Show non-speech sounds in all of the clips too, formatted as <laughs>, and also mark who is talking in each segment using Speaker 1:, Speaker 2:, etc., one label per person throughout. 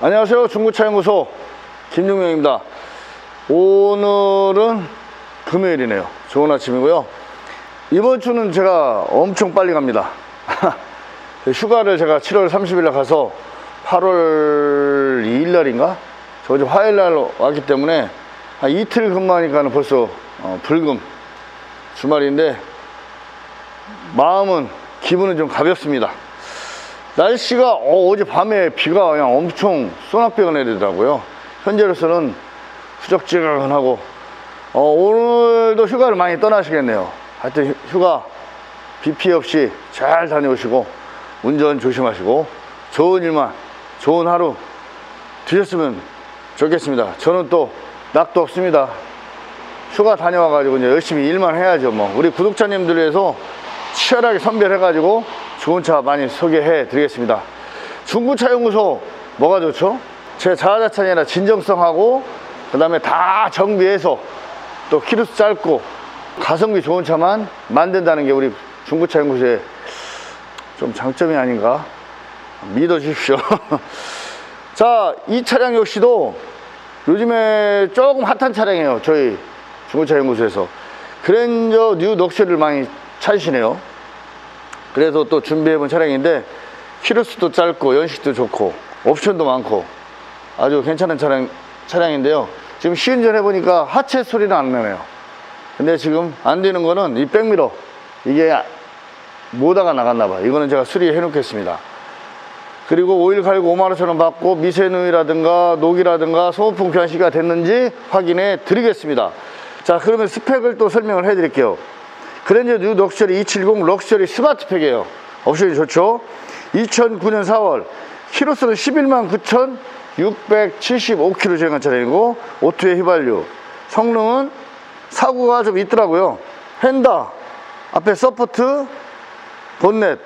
Speaker 1: 안녕하세요. 중고차연구소 김용명입니다. 오늘은 금요일이네요. 좋은 아침이고요. 이번 주는 제가 엄청 빨리 갑니다. <laughs> 휴가를 제가 7월 30일에 가서 8월 2일 날인가? 저 어제 화요일 날 왔기 때문에 한 이틀 근무하니까는 벌써 어, 불금 주말인데 마음은 기분은 좀 가볍습니다. 날씨가 어, 제 밤에 비가 그냥 엄청 소낙비가 내리더라고요. 현재로서는 후적지근하고 어, 오늘도 휴가를 많이 떠나시겠네요. 하여튼 휴- 휴가 비 피해 없이 잘 다녀오시고 운전 조심하시고 좋은 일만 좋은 하루 되셨으면 좋겠습니다. 저는 또 낙도 없습니다. 휴가 다녀와가지고 열심히 일만 해야죠. 뭐 우리 구독자님들 위해서 치열하게 선별해가지고 좋은 차 많이 소개해 드리겠습니다. 중고차 연구소 뭐가 좋죠? 제 자화자찬이 아니라 진정성하고 그 다음에 다 정비해서 또 키로수 짧고 가성비 좋은 차만 만든다는 게 우리 중고차 연구소의 좀 장점이 아닌가 믿어주십시오. <laughs> 자, 이 차량 역시도 요즘에 조금 핫한 차량이에요. 저희 중고차 연구소에서. 그랜저 뉴 럭셔리를 많이 찾으시네요. 그래서 또 준비해본 차량인데, 키로수도 짧고, 연식도 좋고, 옵션도 많고, 아주 괜찮은 차량, 차량인데요. 지금 시운전 해보니까 하체 소리는 안 나네요. 근데 지금 안 되는 거는 이 백미러. 이게 모다가 나갔나 봐. 이거는 제가 수리해 놓겠습니다. 그리고 오일 갈고 5만 원처럼 받고 미세누이라든가 녹이라든가 소모품 변시가 됐는지 확인해 드리겠습니다. 자 그러면 스펙을 또 설명을 해 드릴게요. 그랜저 뉴 럭셔리 270 럭셔리 스마트팩이에요. 옵션이 좋죠. 2009년 4월 키로수는 11만 9,675km 주행한 차량이고 오토의 휘발유 성능은 사고가 좀 있더라고요. 헨다 앞에 서포트 본넷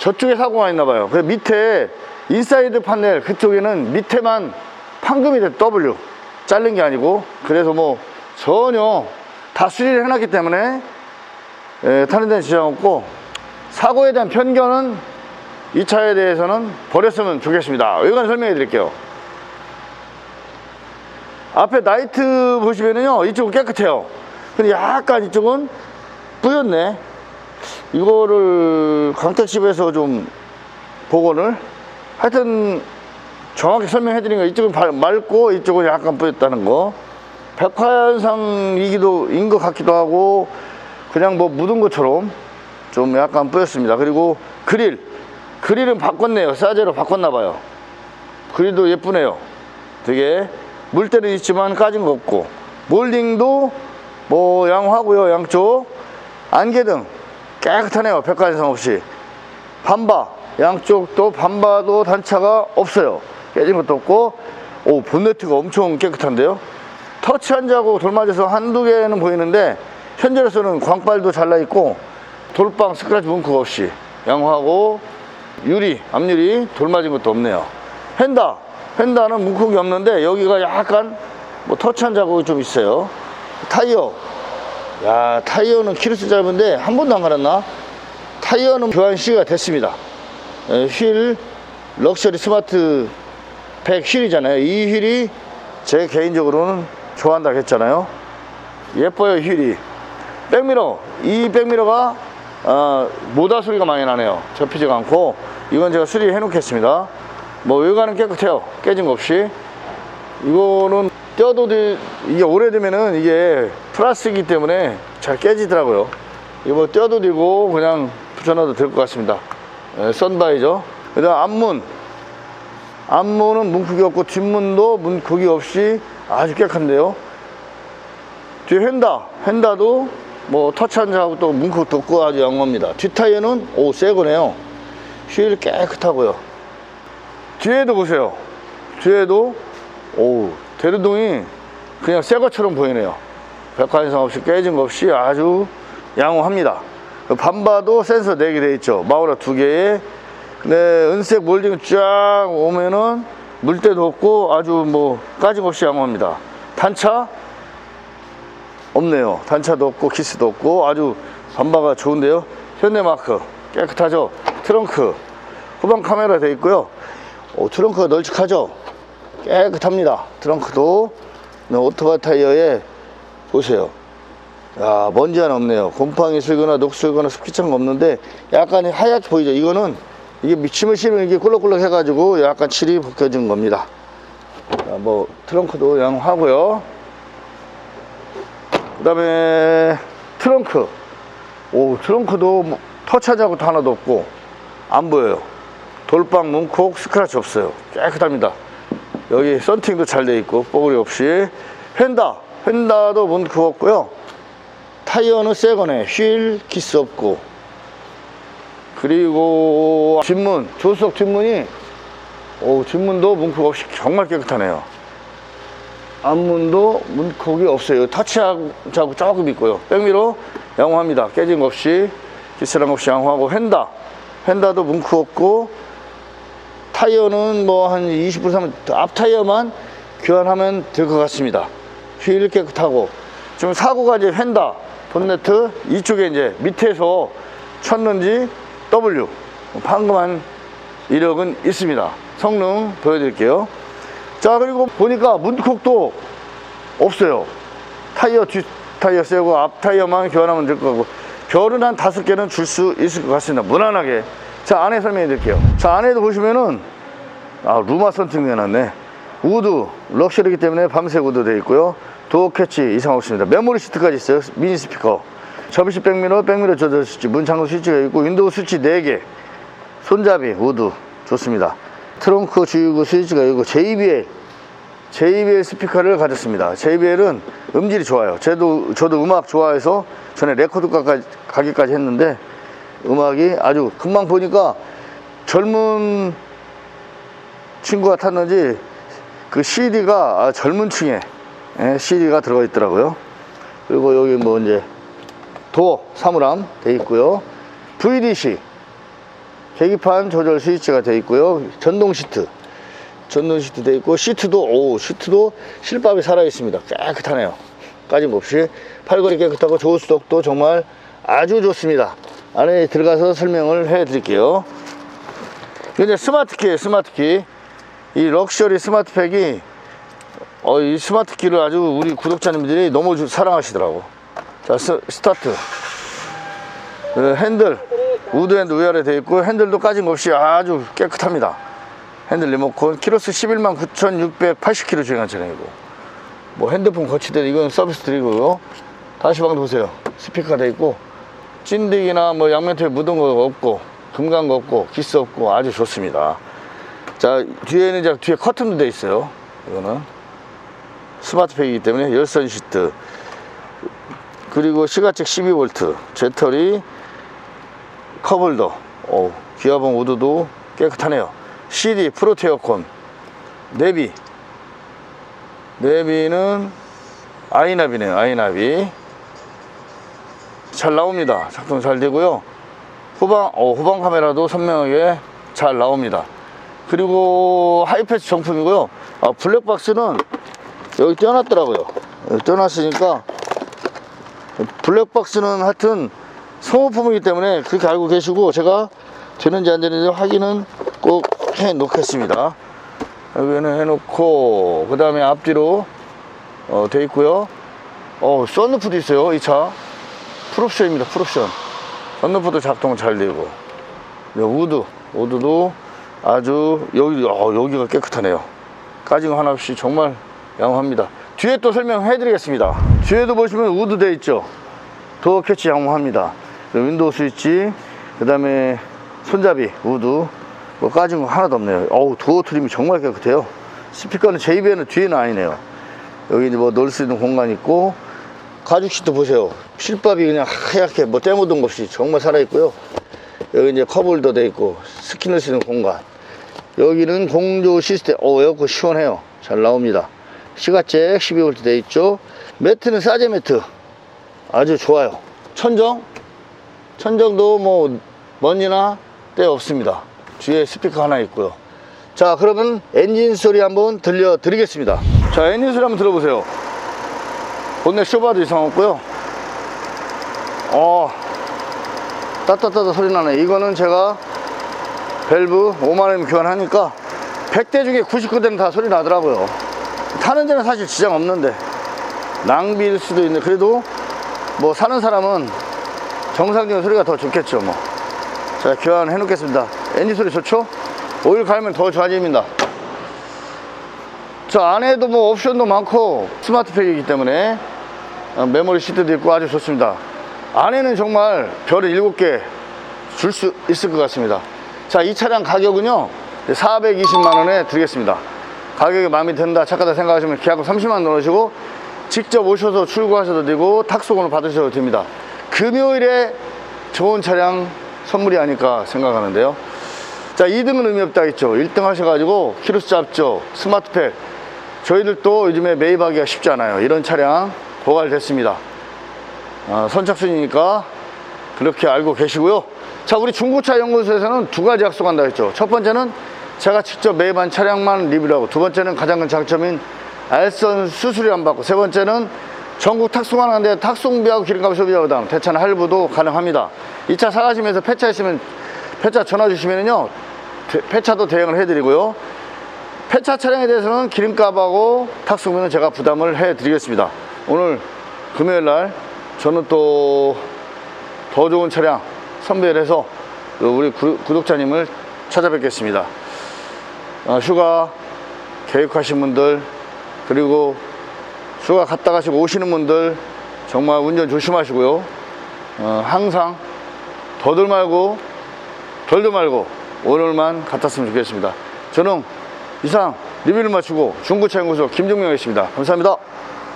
Speaker 1: 저쪽에 사고가 있나 봐요. 그 밑에 인사이드 판넬 그쪽에는 밑에만 판금이 된 W 자른 게 아니고 그래서 뭐 전혀 다 수리를 해놨기 때문에 에, 타는 데는 지장 없고 사고에 대한 편견은 이 차에 대해서는 버렸으면 좋겠습니다. 여기까지 설명해 드릴게요. 앞에 나이트 보시면은요 이쪽은 깨끗해요. 근데 약간 이쪽은 뿌였네. 이거를 강택집에서 좀 복원을 하여튼 정확히 설명해 드린 거 이쪽은 발- 맑고 이쪽은 약간 뿌였다는 거 백화현상이기도 인 것 같기도 하고 그냥 뭐 묻은 것처럼 좀 약간 뿌였습니다. 그리고 그릴 그릴은 바꿨네요. 싸제로 바꿨나 봐요. 그릴도 예쁘네요. 되게 물때는 있지만 까진 거 없고. 몰딩도 뭐 양호하고요 양쪽. 안개등 깨끗하네요. 백화현상 없이. 반바 양쪽도 반바도 단차가 없어요. 깨진 것도 없고. 오 본네트가 엄청 깨끗한데요? 터치 한 자국 돌맞아서 한두 개는 보이는데 현재로서는 광발도 잘나 있고 돌빵 스크래치 문크가 없이 양호하고 유리 앞유리 돌 맞은 것도 없네요 헨다 헨다는 문콕이 없는데 여기가 약간 뭐 터치한 자국이 좀 있어요 타이어 야 타이어는 키로수 짧은데 한 번도 안 갈았나? 타이어는 교환 시가 됐습니다. 에, 휠 럭셔리 스마트 팩 휠이잖아요. 이 휠이 제 개인적으로는 좋아한다 했잖아요. 예뻐요 휠이. 백미러 이 백미러가 어, 모다 소리가 많이 나네요. 접히지가 않고 이건 제가 수리해 놓겠습니다. 뭐 외관은 깨끗해요. 깨진 거 없이. 이거는 떼어도 돼- 이게 오래되면은 이게 플라스틱이기 때문에 잘 깨지더라고요. 이거 뭐 떼어도 되고 그냥 붙여놔도 될 것 같습니다. 예, 선바이저. 그 다음 앞문. 앞문은 문콕이 없고 뒷문도 문콕이 없이 아주 깨끗한데요. 뒤에 휀다. 휀다도 뭐 터치한 자하고 또 문콕도 없고 아주 양호합니다. 뒷타이어는 오, 새 거네요. 휠 깨끗하고요. 뒤에도 보세요. 뒤에도 오 대류동이 그냥 새 것처럼 보이네요. 백화현상 없이 깨진 거 없이 아주 양호합니다. 반바도 센서 4개 돼 있죠. 마우라 2개에 근데 은색 몰딩 쫙 오면은 물때도 없고 아주 뭐 까짐 없이 양호합니다. 단차 없네요. 단차도 없고 키스도 없고 아주 반바가 좋은데요. 현대마크 깨끗하죠. 트렁크 후방 카메라 돼 있고요. 오, 트렁크가 널찍하죠? 깨끗합니다. 트렁크도 네, 오토바이 타이어에 보세요. 야, 먼지 하나 없네요. 곰팡이 슬거나 녹슬거나 습기차가 없는데 약간 하얗게 보이죠? 이거는 이게 미침을 씹으면 이게 꿀럭꿀럭 해가지고 약간 칠이 벗겨진 겁니다. 자, 뭐 트렁크도 양호하고요. 그 다음에 트렁크. 오, 트렁크도 뭐 터치하지 것도 하나도 없고 안 보여요. 돌빵, 문콕, 스크래치 없어요. 깨끗합니다. 여기 썬팅도 잘 돼 있고 뽀글이 없이 휀다, 휀다도 문콕 없고요. 타이어는 새 거네. 휠 키스 없고 그리고 뒷문, 조수석 뒷문이 오, 뒷문도 문콕 없이 정말 깨끗하네요. 앞문도 문콕이 없어요. 터치하고 조금 있고요. 백미러 양호합니다. 깨진 거 없이 기스랑 없이 양호하고 휀다. 휀다도 문콕 없고 타이어는 뭐 한 20% 사면 앞 타이어만 교환하면 될 것 같습니다. 휠 깨끗하고 지금 사고가 이제 휀다 본네트 이쪽에 이제 밑에서 쳤는지 W 방금 한 이력은 있습니다. 성능 보여드릴게요. 자 그리고 보니까 문콕도 없어요. 타이어 뒷 타이어 새고 앞 타이어만 교환하면 될 거고 별은 한 다섯 개는 줄 수 있을 것 같습니다. 무난하게. 자 안에 설명해 드릴게요. 자 안에도 보시면은 아 루마 선팅이 해놨네. 우드 럭셔리이기 때문에 밤색 우드 되어 있고요. 도어 캐치 이상 없습니다. 메모리 시트까지 있어요. 미니 스피커. 접이식 백미러, 백미러 조절 스위치, 문 잠금 스위치가 있고 윈도우 스위치 4개. 손잡이 우드 좋습니다. 트렁크 주유구 스위치가 있고 JBL JBL 스피커를 가졌습니다. JBL은 음질이 좋아요. 저도, 저도 음악 좋아해서 전에 레코드가까지 가기까지 했는데 음악이 아주 금방 보니까 젊은 친구가 탔는지 그 CD가 아, 젊은 층에 CD가 들어가 있더라고요. 그리고 여기 뭐 이제 도어 사물함 돼 있고요. VDC 계기판 조절 스위치가 돼 있고요. 전동 시트 전동 시트 돼 있고 시트도 오 시트도 실밥이 살아 있습니다. 깨끗하네요. 까진 거 없이 팔걸이 깨끗하고 조수석도 정말 아주 좋습니다. 안에 들어가서 설명을 해 드릴게요. 이제 스마트키예요 스마트키 이 럭셔리 스마트팩이 어, 이 스마트키를 아주 우리 구독자님들이 너무 주- 사랑하시더라고 자 스, 스타트 그 핸들 우드 핸드 위아래 되어 있고 핸들도 까진 거 없이 아주 깨끗합니다. 핸들 리모컨 키로수 11만 9,680km 주행한 차량이고. 뭐 핸드폰 거치대 이건 서비스 드리고요. 다시 방도 보세요. 스피커가 되어 있고. 찐득이나 뭐 양면토에 묻은 거 없고 금간 거 없고 기스 없고 아주 좋습니다. 자 뒤에는 이제 뒤에 커튼도 돼 있어요. 이거는 스마트팩이기 때문에 열선 시트. 그리고 시가책 12V 제터리 컵홀더 오, 기아봉 우드도 깨끗하네요. CD 프로테 어콘 내비. 내비는 아이나비네요 아이나비. 잘 나옵니다. 작동 잘 되고요. 후방 어, 후방 카메라도 선명하게 잘 나옵니다. 그리고 하이패스 정품이고요. 아, 블랙박스는 여기 떼어놨더라고요. 여기 떼어놨으니까 블랙박스는 하여튼 소모품이기 때문에 그렇게 알고 계시고 제가 되는지 안 되는지 확인은 꼭 해 놓겠습니다. 여기는 해 놓고 그 다음에 앞뒤로 어, 돼 있고요. 어, 썬루프도 있어요 이 차. 풀옵션입니다 풀옵션. 썬루프도 작동 잘 되고. 네, 우드. 우드도 아주 여기 어, 여기가 깨끗하네요. 거 하나 없이 정말 양호합니다. 뒤에 또 설명해 드리겠습니다. 뒤에도 보시면 우드 돼 있죠? 도어 캐치 양호합니다 윈도우 스위치 그 다음에 손잡이 우드 뭐 까진 거 하나도 없네요. 어우 도어 트림이 정말 깨끗해요. 스피커는 JBL은 뒤에는 아니네요. 여기 이제 뭐 넣을 수 있는 공간 있고 가죽 시트 보세요. 실밥이 그냥 하얗게 뭐 때묻은 거 없이 정말 살아있고요. 여기 이제 컵홀더 돼 있고 스킨 넣을 수 있는 공간. 여기는 공조 시스템 어 에어컨 시원해요. 잘 나옵니다. 시가잭 12V 돼 있죠. 매트는 싸제 매트. 아주 좋아요. 천정 천정도 뭐 먼지나 때 없습니다. 뒤에 스피커 하나 있고요. 자 그러면 엔진 소리 한번 들려 드리겠습니다. 자 엔진 소리 한번 들어보세요. 본넷 쇼바도 이상 없고요. 어 따따따따 소리 나네. 이거는 제가 밸브 5만원 교환하니까 100대 중에 99대는 다 소리 나더라고요. 타는 데는 사실 지장 없는데 낭비일 수도 있는데 그래도 뭐 사는 사람은 정상적인 소리가 더 좋겠죠 뭐. 자 교환해 놓겠습니다. 엔진 소리 좋죠? 오일 갈면 더 좋아집니다. 저 안에도 뭐 옵션도 많고 스마트 팩이기 때문에 어, 메모리 시트도 있고 아주 좋습니다. 안에는 정말 별을 7개 줄 수 있을 것 같습니다. 자, 이 차량 가격은요, 420만 원에 드리겠습니다. 가격이 마음에 든다, 착하다 생각하시면 계약금 30만 원 넣으시고 직접 오셔서 출고하셔도 되고 탁송을 받으셔도 됩니다. 금요일에 좋은 차량 선물이 아닐까 생각하는데요. 자, 2등은 의미 없다 했죠. 1등 하셔가지고 키로수 잡죠. 스마트팩. 저희들도 요즘에 매입하기가 쉽지 않아요. 이런 차량 고갈됐습니다. 어, 선착순이니까 그렇게 알고 계시고요. 자, 우리 중고차 연구소에서는 두 가지 약속한다 했죠. 첫 번째는 제가 직접 매입한 차량만 리뷰하고 두 번째는 가장 큰 장점인 알선 수수료 안 받고 세 번째는 전국 탁송하는데 탁송비하고 기름값 소비자 부담 대차는 할부도 가능합니다. 이 차 사가시면서 폐차 있으면 폐차 전화 주시면은요 대- 폐차도 대행을 해드리고요. 폐차 차량에 대해서는 기름값하고 탁송비는 제가 부담을 해드리겠습니다. 오늘 금요일 날 저는 또 더 좋은 차량 선별해서 우리 구, 구독자님을 찾아뵙겠습니다. 어, 휴가 계획하신 분들 그리고 휴가 갔다 가시고 오시는 분들 정말 운전 조심하시고요. 어, 항상 더들 말고 덜도 말고 오늘만 같았으면 좋겠습니다. 저는 이상 리뷰를 마치고 중고차 연구소 김종명이었습니다. 감사합니다.